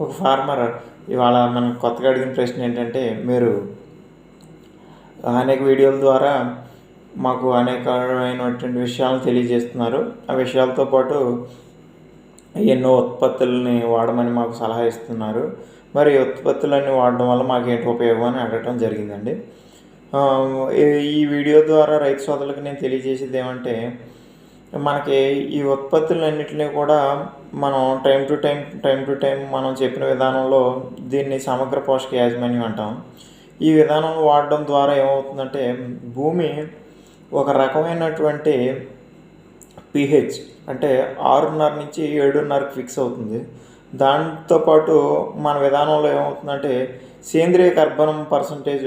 ఒక ఫార్మర్ ఇవాళ మనం కొత్తగా అడిగిన ప్రశ్న ఏంటంటే మీరు అనేక వీడియోల ద్వారా మాకు అనేకమైనటువంటి విషయాలను తెలియజేస్తున్నారు. ఆ విషయాలతో పాటు ఎన్నో ఉత్పత్తులని వాడమని మాకు సలహా ఇస్తున్నారు. మరి ఉత్పత్తులన్నీ వాడడం వల్ల మాకు ఏంటి ఉపయోగం అని అడగటం జరిగిందండి. ఈ వీడియో ద్వారా రైతు సోదరులకు నేను తెలియజేసేది ఏమంటే మనకి ఈ ఉత్పత్తులన్నింటినీ కూడా మనం time to time time to time మనం చెప్పిన విధానంలో దీన్ని సమగ్ర పోషక యాజమాన్యం అంటాం. ఈ విధానం వాడడం ద్వారా ఏమవుతుందంటే భూమి ఒక రకమైనటువంటి పిహెచ్ అంటే ఆరున్నర నుంచి ఏడున్నరకు ఫిక్స్ అవుతుంది. దాంతోపాటు మన విధానంలో ఏమవుతుందంటే సేంద్రియ కర్బనం పర్సంటేజ్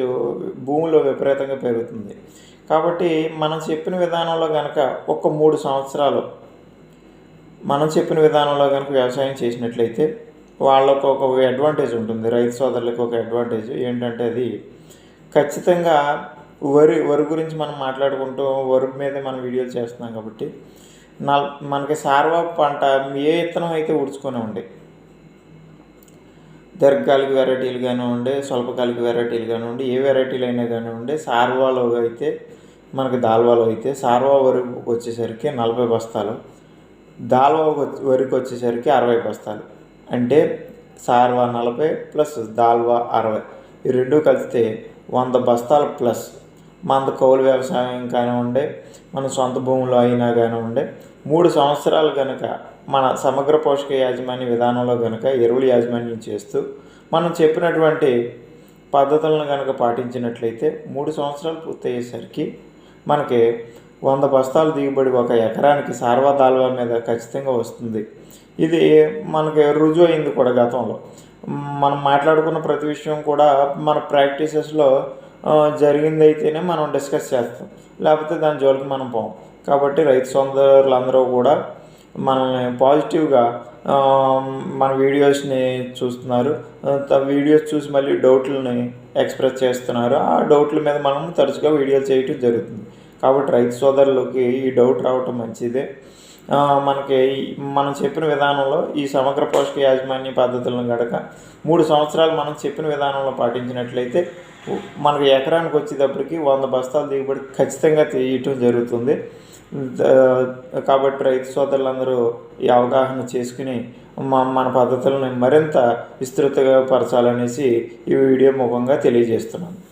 భూమిలో విపరీతంగా పెరుగుతుంది. కాబట్టి మనం చెప్పిన విధానంలో కనుక ఒక మూడు సంవత్సరాలు మనం చెప్పిన విధానంలో కనుక వ్యవసాయం చేసినట్లయితే వాళ్ళకు ఒక అడ్వాంటేజ్ ఉంటుంది. రైతు సోదరులకు ఒక అడ్వాంటేజ్ ఏంటంటే అది ఖచ్చితంగా వరి వరి గురించి మనం మాట్లాడుకుంటూ వరి మీద మనం వీడియోలు చేస్తున్నాం కాబట్టి నల్ మనకి సార్వ పంట ఏ విత్తనం అయితే ఉడుచుకొని ఉండే దీర్ఘకాలిక వెరైటీలు కానివ్వండి స్వల్పకాలిక వెరైటీలు కానివ్వండి ఏ వెరైటీలు అయినా కానివ్వండి సార్వాలో అయితే మనకి దాల్వాలో అయితే సార్వా వరి వచ్చేసరికి నలభై బస్తాలు దాల్వా వరకు వరికి వచ్చేసరికి అరవై బస్తాలు. అంటే సార్వా నలభై ప్లస్ దాల్వా అరవై. ఈ రెండు కలిస్తే వంద బస్తాలు ప్లస్. మన కౌలు వ్యవసాయం కానివ్వండి మన సొంత భూములు అయినా కానివ్వండి మూడు సంవత్సరాలు కనుక మన సమగ్ర పోషక యాజమాన్య విధానంలో కనుక ఎరువుల యాజమాన్యం చేస్తూ మనం చెప్పినటువంటి పద్ధతులను కనుక పాటించినట్లయితే మూడు సంవత్సరాలు పూర్తయ్యేసరికి మనకి వంద బస్తాలు దిగుబడి ఒక ఎకరానికి సార్వా దాల్వా మీద ఖచ్చితంగా వస్తుంది. ఇది మనకి రుజువు అయింది కూడా గతంలో. మనం మాట్లాడుకున్న ప్రతి విషయం కూడా మన ప్రాక్టీసెస్లో జరిగింది అయితేనే మనం డిస్కస్ చేస్తాం. లేకపోతే దాని జోలికి మనం పోం. కాబట్టి రైతు సోదరులందరూ కూడా మనల్ని పాజిటివ్గా మన వీడియోస్ని చూస్తున్నారు. వీడియోస్ చూసి మళ్ళీ డౌట్లని ఎక్స్ప్రెస్ చేస్తున్నారు. ఆ డౌట్ల మీద మనం తరచుగా వీడియోలు చేయటం జరుగుతుంది. కాబట్టి రైతు సోదరులకి ఈ డౌట్ రావటం మంచిదే. మనకి మనం చెప్పిన విధానంలో ఈ సమగ్ర పోషక యాజమాన్య పద్ధతులను గడక మూడు సంవత్సరాలు మనం చెప్పిన విధానంలో పాటించినట్లయితే ఉ- మనకి ఎకరానికి వచ్చేటప్పటికి వంద బస్తాల దిగుబడి ఖచ్చితంగా తీయటం జరుగుతుంది. కాబట్టి రైతు సోదరులందరూ ఈ అవగాహన చేసుకుని మన పద్ధతులను మరింత విస్తృతంగా పరచాలనేసి ఈ వీడియో ముఖంగా తెలియజేస్తున్నాను.